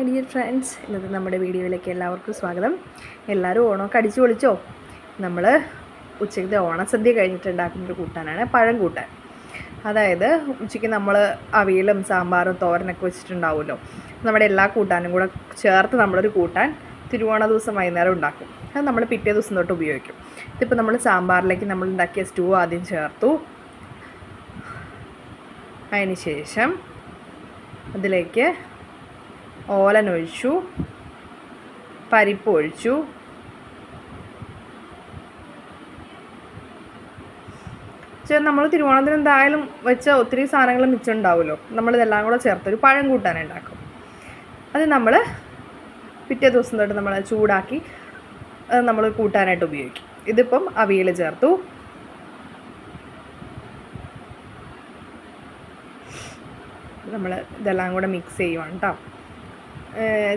My dear friends ഇന്നത്തെ നമ്മുടെ വീഡിയോയിലേക്ക് എല്ലാവർക്കും സ്വാഗതം. എല്ലാവരും ഓണമൊക്കെ അടിച്ചു പൊളിച്ചോ? നമ്മൾ ഉച്ചയ്ക്കത്തെ ഓണസദ്യ കഴിഞ്ഞിട്ടുണ്ടാക്കുന്നൊരു കൂട്ടാനാണ് പഴം കൂട്ടാൻ. അതായത് ഉച്ചയ്ക്ക് നമ്മൾ അവിയലും സാമ്പാറും തോരനൊക്കെ വെച്ചിട്ടുണ്ടാവുമല്ലോ. നമ്മുടെ എല്ലാ കൂട്ടാനും കൂടെ ചേർത്ത് നമ്മളൊരു കൂട്ടാൻ തിരുവോണ ദിവസം വൈകുന്നേരം ഉണ്ടാക്കും. അത് നമ്മൾ പിറ്റേ ദിവസം തൊട്ട് ഉപയോഗിക്കും. ഇതിപ്പോൾ നമ്മൾ സാമ്പാറിലേക്ക് നമ്മൾ ഉണ്ടാക്കിയ സ്റ്റൂ ആദ്യം ചേർത്തു. അതിന് ശേഷം അതിലേക്ക് ഓലൻ ഒഴിച്ചു പരിപ്പ് ഒഴിച്ചു നമ്മൾ തിരുവോണത്തിന് എന്തായാലും വെച്ച ഒത്തിരി സാധനങ്ങൾ മിച്ചം ഉണ്ടാവുമല്ലോ. നമ്മളിതെല്ലാം കൂടെ ചേർത്തൊരു പഴം കൂട്ടാൻ ഉണ്ടാക്കും. അത് നമ്മൾ പിറ്റേ ദിവസം തൊട്ട് നമ്മൾ ചൂടാക്കി നമ്മൾ കൂട്ടാനായിട്ട് ഉപയോഗിക്കും. ഇതിപ്പം അവിയൽ ചേർത്തു. നമ്മൾ ഇതെല്ലാം കൂടെ മിക്സ് ചെയ്യുവാണ് കേട്ടോ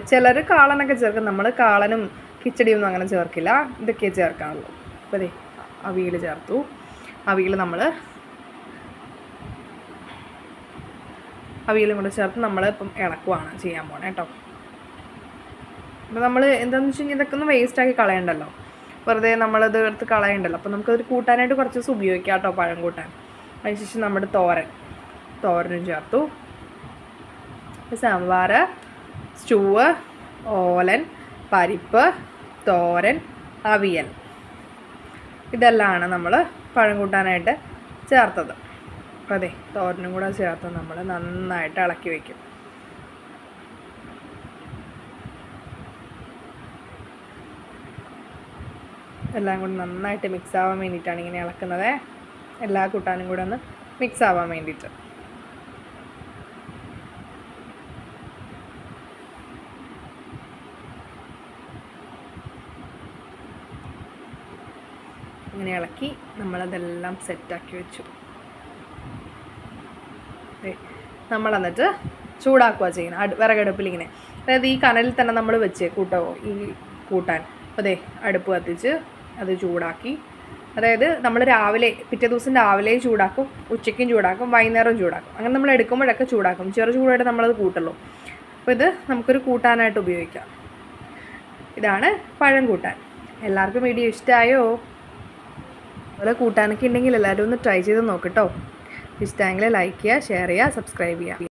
ചിലർ കാളനൊക്കെ ചേർക്കും. നമ്മൾ കാളനും കിച്ചടിയൊന്നും അങ്ങനെ ചേർക്കില്ല. ഇതൊക്കെ ചേർക്കാറുള്ളൂ. അപ്പോൾ അതെ അവിയൽ ചേർത്തു. അവിയൽ നമ്മൾ അവിയലും കൂടെ ചേർത്ത് നമ്മൾ ഇപ്പം ഇളക്കുവാണ് ചെയ്യാൻ പോണേ കേട്ടോ. അപ്പോൾ നമ്മൾ എന്താണെന്ന് വെച്ച് കഴിഞ്ഞാൽ ഇതൊക്കെ ഒന്ന് വേസ്റ്റാക്കി കളയണ്ടല്ലോ. വെറുതെ നമ്മളത് എടുത്ത് കളയണ്ടല്ലോ. അപ്പോൾ നമുക്കത് കൂട്ടാനായിട്ട് കുറച്ച് ദിവസം ഉപയോഗിക്കാം കേട്ടോ പഴം കൂട്ടാൻ. അതിനുശേഷം നമ്മുടെ തോരൻ. തോരനും ചേർത്തു. സാമ്പാർ സ്റ്റൂവ് ഓലൻ പരിപ്പ് തോരൻ അവിയൽ. ഇതെല്ലാമാണ് നമ്മൾ പഴം കൂട്ടാനായിട്ട് ചേർത്തത്. അതെ തോരനും കൂടെ ചേർത്ത് നമ്മൾ നന്നായിട്ട് ഇളക്കി വയ്ക്കും എല്ലാം കൂടി നന്നായിട്ട് മിക്സ് ആവാൻ വേണ്ടിയിട്ടാണ് ഇങ്ങനെ ഇളക്കുന്നത്. എല്ലാ കൂട്ടാനും കൂടെ ഒന്ന് മിക്സ് ആവാൻ വേണ്ടിയിട്ട്. ഇങ്ങനെ ഇളക്കി നമ്മളതെല്ലാം സെറ്റാക്കി വെച്ചു. നമ്മൾ എന്നിട്ട് ചൂടാക്കുക ചെയ്യുന്നത്. അടു വിറകടുപ്പിൽ ഇങ്ങനെ അതായത് ഈ കനലിൽ തന്നെ നമ്മൾ വെച്ച് കൂട്ടോ ഈ കൂട്ടാൻ. അതെ അടുപ്പ് കത്തിച്ച് അത് ചൂടാക്കി. അതായത് നമ്മൾ രാവിലെ പിറ്റേ ദിവസം രാവിലെയും ചൂടാക്കും ഉച്ചയ്ക്കും ചൂടാക്കും വൈകുന്നേരവും ചൂടാക്കും. അങ്ങനെ നമ്മൾ എടുക്കുമ്പോഴൊക്കെ ചൂടാക്കും. ചെറു ചൂടായിട്ട് നമ്മളത് കൂട്ടുള്ളൂ. അപ്പോൾ ഇത് നമുക്കൊരു കൂട്ടാനായിട്ട് ഉപയോഗിക്കാം. ഇതാണ് പഴം കൂട്ടാൻ. എല്ലാവർക്കും വീഡിയോ ഇഷ്ടമായോ? അതുപോലെ കൂട്ടാനൊക്കെ ഉണ്ടെങ്കിൽ എല്ലാവരും ഒന്ന് ട്രൈ ചെയ്ത് നോക്കട്ടോ ഇഷ്ടമെങ്കിൽ ലൈക്ക് ചെയ്യുക ഷെയർ ചെയ്യുക സബ്സ്ക്രൈബ് ചെയ്യുക.